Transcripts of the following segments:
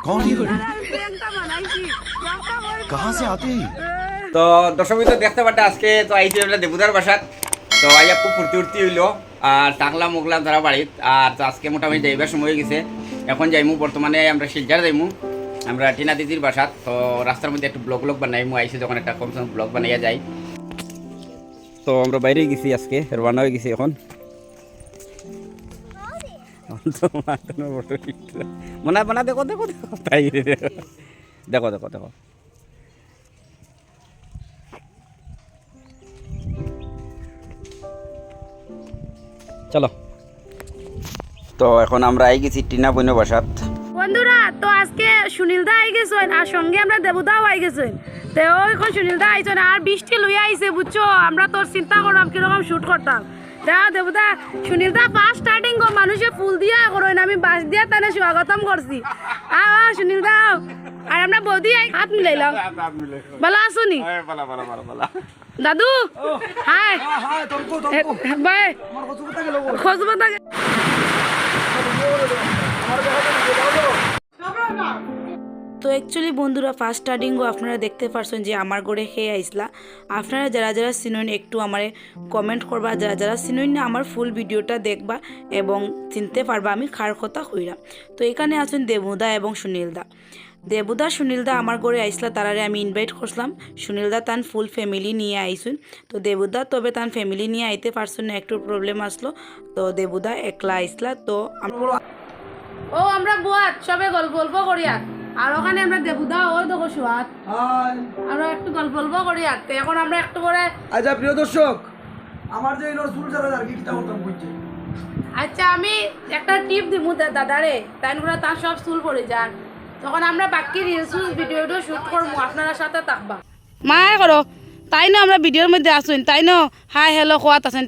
कौन है कहाँ से आते हैं তো দর্শক তো দেখতে পারতে আজকে তো আইছি আমরা দেবুদার বাসাত তো আইয়া খুব ফুর্তি উর্তি হইলো আর টাকলাম মুগলাম তারা বাড়িত আর তো আজকে মোটামুটি যাইবার সময় হয়ে গেছে এখন যাইমু বর্তমানে আমরা শিলচার যাইমু আমরা টিনা দিদির বাসাত তো রাস্তার মধ্যে একটু ব্লগ ব্লগ বানাইমু আইসি যখন একটা কম সম ব্লগ বানাইয়া যাই তো আমরা বাইরে গেছি আজকে রওনা হয়ে গেছি এখন মনে বানা দেখো দেখো দেখো, তাই দেখো দেখো দেখো। চলো। তো এখন আমরা আই গেছি টিনা বইন বাসাত। বন্ধুরা, তো আজকে সুনীল দা আই গেছেন আর সঙ্গে আমরা দেবদাও আই গেছেন। তো এখন সুনীল দা আইছেন আর বৃষ্টি লইয়া আইছে, বুঝছ? আমরা তোর চিন্তা করলাম কীরকম শুট করতাম। দেখা দেবদা সুনীল দা ফার্স্ট স্টার্টিং কর মানুষে ফুল দিয়া করেন আমি বাস দিয়া তানে স্বাগতম করছি। আ সুনীল দা আর আমরা বৌদি আই হাত মিলাইলাম। ভালো আসুনি দাদু হাই। বাই। খোঁজ বাতা তো অ্যাকচুয়ালি বন্ধুরা ফার্স্ট স্টার্টিংও আপনারা দেখতে পারছেন যে আমার গড়ে খেয়ে আইসলা। আপনারা যারা যারা চিনুন একটু আমারে কমেন্ট করবা, যারা যারা চিনুন না, আমার ফুল ভিডিওটা দেখবা এবং চিনতে পারবা আমি খার কথা কইরাম তো এখানে আছেন দেবুদা এবং সুনীলদা। দেবুদা, সুনীলদা আমার ঘরে আইসলা, তারারে আমি ইনভাইট করছিলাম। সুনীলদা তান ফুল ফ্যামিলি নিয়ে আইসুন। তো দেবুদা, তবে তান ফ্যামিলি নিয়ে আইতে পারছেন না, একটু প্রবলেম আসলো। তো দেবুদা একলা আইসলা, তো ও, আমরা সবে গল্প গল্প করি আর ওখানে আমরা দেবুদা ও দেখো সুয়াত আমরা একটু গল্প গল্প করি আর তো। এখন আমরা একটু করে আচ্ছা প্রিয় দর্শক আমার যে এলো চুল চালা আর কি কিতা করতাম বুঝছে আচ্ছা আমি একটা টিপ দিব দাদারে। তাই করে তার সব চুল পড়ে যান তখন আমরা বাকি রিলস ভিডিওটা শুট করব আপনারা সাথে থাকবা। মায় করো। তাই না আমরা ভিডিওর মধ্যে আসুন তাই না? হাই হ্যালো খোয়াত আছেন?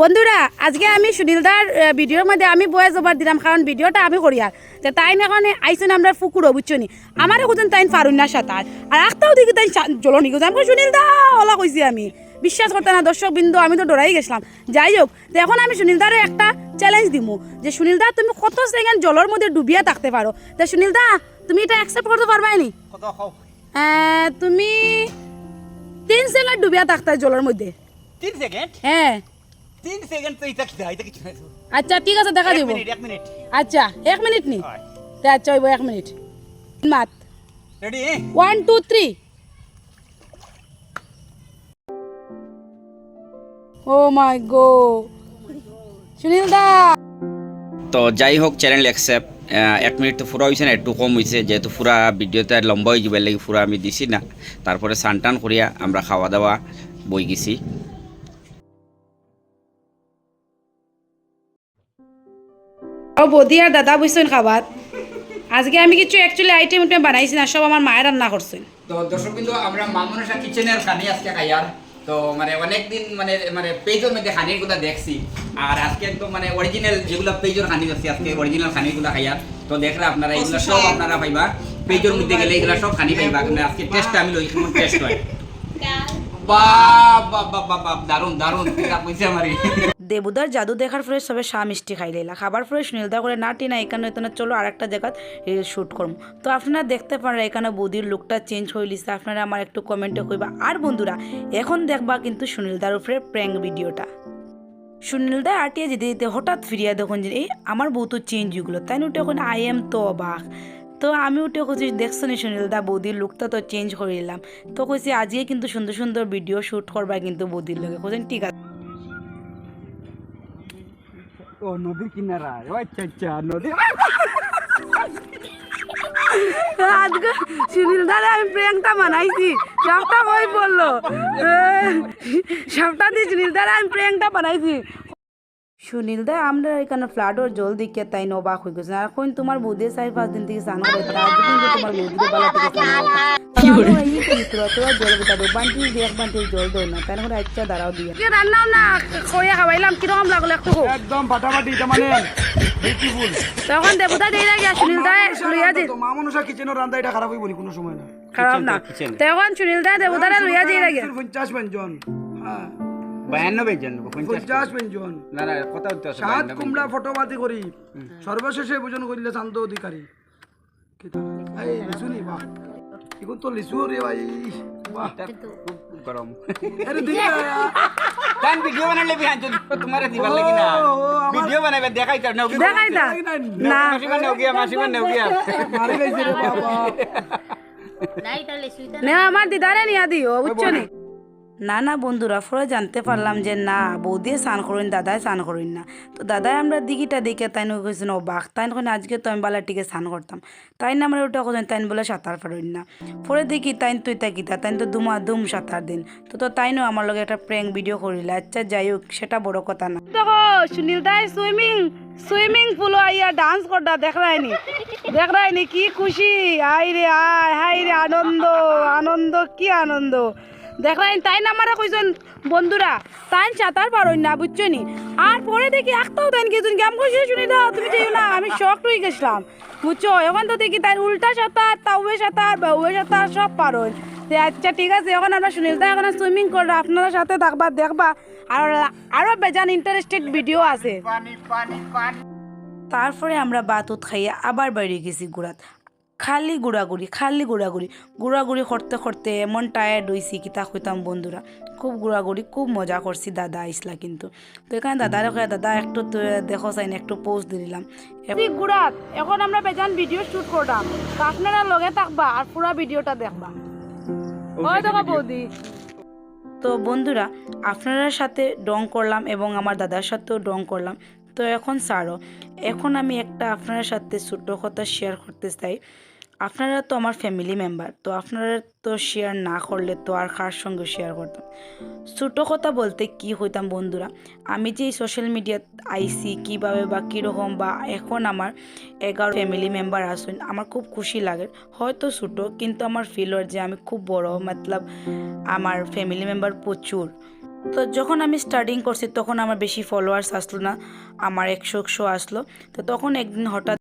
বন্ধুরা আজকে আমি সুনীলদার ভিডিওর মধ্যে আমি বয়ে জবার দিলাম কারণ ভিডিওটা আমি করি আর তো তাই না এখন আইসেন আমরা ফুকুরো বুঝছ নি আমারও কোথাও তাই পারুন না সাঁতার আর একটাও দেখি তাই জলনি গেছে। আমি সুনীল দা ওলা কইছি আমি। বিশ্বাস করতে না দর্শক বিন্দু আমি তো ডরাই গেছিলাম। যাই হোক তো এখন আমি সুনীলদারে একটা চ্যালেঞ্জ দিমু যে সুনীলদা তুমি কত সেকেন্ড জলের মধ্যে ডুবিয়া থাকতে পারো তো সুনীলদা তুমি এটা অ্যাকসেপ্ট করতে পারবাই নি? তুমি তিন সেকেন্ড ডুবিয়া থাকতে জলের মধ্যে। তিন সেকেন্ড হ্যাঁ তিন সেকেন্ড তো এটা কিনা এটা কিছু নাই আচ্ছা ঠিক আছে দেখা এক দিব। মিনিট এক মিনিট। আচ্ছা এক মিনিট নি? তে আচ্ছা হইব এক মিনিট। মাত। Ready one two three oh my go. Sunil da. তো যাই হোক চ্যানেল অ্যাকসেপ্ট এক মিনিট তো পুরা হয়েছে না একটু কম হয়েছে যেহেতু পুরা ভিডিওতে লম্বা হয়ে যাবার লাগে পুরা আমি দিছি না। তারপরে সান টান করিয়া আমরা খাওয়া দাওয়া বই গেছি। ও বৌদি আর দাদা বুঝছেন খাবার আজকে আমি কিছু অ্যাকচুয়ালি আইটেম উইটেম বানাইছি না সব আমার মায়ের রান্না করছেন তো দর্শক কিন্তু আমরা মামনসা কিচেনের খানি আজকে খাইয়ার তো মানে অনেকদিন মানে মানে পেজের মধ্যে খানিরগুলা দেখছি। আর আজকে একদম মানে অরিজিনাল যেগুলো পেজের খানি আছে আজকে অরিজিনাল খানিগুলো খাইয়ার তো দেখরা আপনারা এগুলো সব আপনারা পাইবা। পেজের মধ্যে গেলে এগুলো সব খানি পাইবা। কিন্তু আজকে টেস্ট আমি লই কেমন টেস্ট হয়। বাপ বাপ বাপ বাপ দারুণ দারুণ কিরা কইছে আমারে দেবুদার জাদু দেখার ফলে সবে চা মিষ্টি খাই লাইলা খাবার পরে সুনীলদা করে না টিনা, এখানে এখানে চলো আর একটা জায়গাত রিল শ্যুট করব। তো আপনারা দেখতে পারেন, এখানে বৌদির লুকটা চেঞ্জ হয়ে লিছে আপনারা আমার একটু কমেন্টে কইবা। আর বন্ধুরা, এখন দেখবা কিন্তু সুনীলদার উপরে প্র্যাঙ্ক ভিডিওটা সুনীলদা আটিয়ে যেতে যেতে হঠাৎ ফিরিয়া দেখুন যে, এই, আমার বউ তো চেঞ্জ হয়ে তাই না উঠে এখন আই এম তো অবাক। তো আমি উঠে কইছি, দেখছ নি সুনীলদা, বৌদির লুকটা তো চেঞ্জ করে দিলাম তো কইছি, আজকে কিন্তু সুন্দর সুন্দর ভিডিও শ্যুট করবা কিন্তু বৌদির লোকে কইছেন, ঠিক আছে। ও নদীর কিনারা। আচ্ছা আচ্ছা নদী। আজকে সুনীল দাদা আমি প্রিয়াঙ্কা বানাইছি। সবটা বই বলল সবটা দিয়ে সুনীল দাদা আমি প্রিয়াঙ্কা বানাইছি। সুনীল দা আমরা এখানে ফ্লাডর জল দিকে তাই নবাক হয়ে গেছে। আর কোন তোমার বৌদি চার পাঁচ দিন থেকে স্নান করে তোমার বেলা থেকে আচ্ছা রান্নাও না খড়িয়া কীরকম লাগল একটু একদম ফাটাফাটি মানে বিউটিফুল তখন দেবতা দিয়ে লাগে সুনীল দা। লইয়া মা এটা খারাপ কোনো সময় না। খারাপ তখন সুনীল দা লইয়া দিয়ে লাগে। ব্যঞ্জন হ্যাঁ। সর্বশেষে ভোজন করিলে শান্ত অধিকারী। কিতা? এই লিচু নি বাহ। এখন তো লিচু রে ভাই গরম আরে দিদি তাই ভিডিও বানালে বিহান তোমার দিবার লাগি না ভিডিও বানাবে দেখাই তার নাও দেখাই দা না মাসি মানে গিয়া মাসি মানে গিয়া মারি গেছে রে বাবা নে আমার দিদারে নিয়া দিও বুঝছ নি না না বন্ধুরা পরে জানতে পারলাম যে না, বৌদিয়ে স্নান করুন দাদায় স্নান করুন না। তো দাদাই আমরা দিঘিটা দেখে তাই নয় কইছেন ও বাঘ। তাই নয় আজকে তো আমি বালাটিকে স্নান করতাম। তাই না আমরা ওটা কোথায় তাই বলে সাঁতার পারুন না। পরে দেখি তাই তুই তা গীতা তাই তো দুমা দুম সাঁতার দিন। তো তো তাই নয় আমার লগে একটা প্র্যাঙ্ক ভিডিও করিল। আচ্ছা যাই হোক, সেটা বড় কথা না। দেখো, সুনীল দাই সুইমিং সুইমিং পুল আইয়া ডান্স করটা দেখ রায়নি দেখ রায়নি কি খুশি। আই রে আয় হাই রে আনন্দ আনন্দ, কি আনন্দ। দেখ রাইন তাই না আমারা কইজন বন্ধুরা তাই সাঁতার পারোই না বুঝছ নি? আর পরে দেখি একটাও তাই কি তুমি কেমন খুশি শুনি দাও তুমি যেও না আমি শখ হয়ে গেছিলাম বুঝছ? এখন তো দেখি তাই উল্টা সাঁতার তাউয়ে সাঁতার বাউয়ে সাঁতার সব পারোই। যে আচ্ছা ঠিক আছে এখন আমরা সুনীল দা এখন সুইমিং করব আপনারা সাথে থাকবা দেখবা আর আরও বেজান ইন্টারেস্টেড ভিডিও আছে। তারপরে আমরা বাতুত খাইয়ে আবার বাইরে গেছি গুড়াত। খালি গুড়াগুড়ি খালি গুড়াগুড়ি। গুড়াগুড়ি করতে করতে এমন টায়ার্ড হয়েছি কি তা কইতাম বন্ধুরা। খুব গুড়াগুড়ি খুব মজা করছি দাদা আইসলা কিন্তু। তো এখানে দাদারে কয়ে দাদা একটু তো দেখো চাই না একটু পোস্ট দিলাম। গুড়াত এখন আমরা বেজান ভিডিও শুট করলাম। তো আপনারা লগে থাকবা আর পুরো ভিডিওটা দেখবা। ওই দেখো বৌদি। তো বন্ধুরা আপনার সাথে ডং করলাম এবং আমার দাদার সাথেও ডং করলাম। তো এখন ছাড়ো এখন আমি একটা আপনার সাথে ছোট্ট কথা শেয়ার করতে চাই। আপনারা তো আমার ফ্যামিলি মেম্বার তো আপনারা তো শেয়ার না করলে তো আর কার সঙ্গে শেয়ার করতাম? ছোটো কথা বলতে কি হইতাম বন্ধুরা, আমি যে সোশ্যাল মিডিয়াত আইসি কীভাবে বা কীরকম বা এখন আমার এগারো ফ্যামিলি মেম্বার আসুন আমার খুব খুশি লাগে। হয়তো ছোটো, কিন্তু আমার ফিল হয় যে আমি খুব বড়, মতলব আমার ফ্যামিলি মেম্বার প্রচুর। তো যখন আমি স্টার্টিং করছি, তখন আমার বেশি ফলোয়ার্স আসলো না, আমার একশো একশো আসলো। তো তখন একদিন হঠাৎ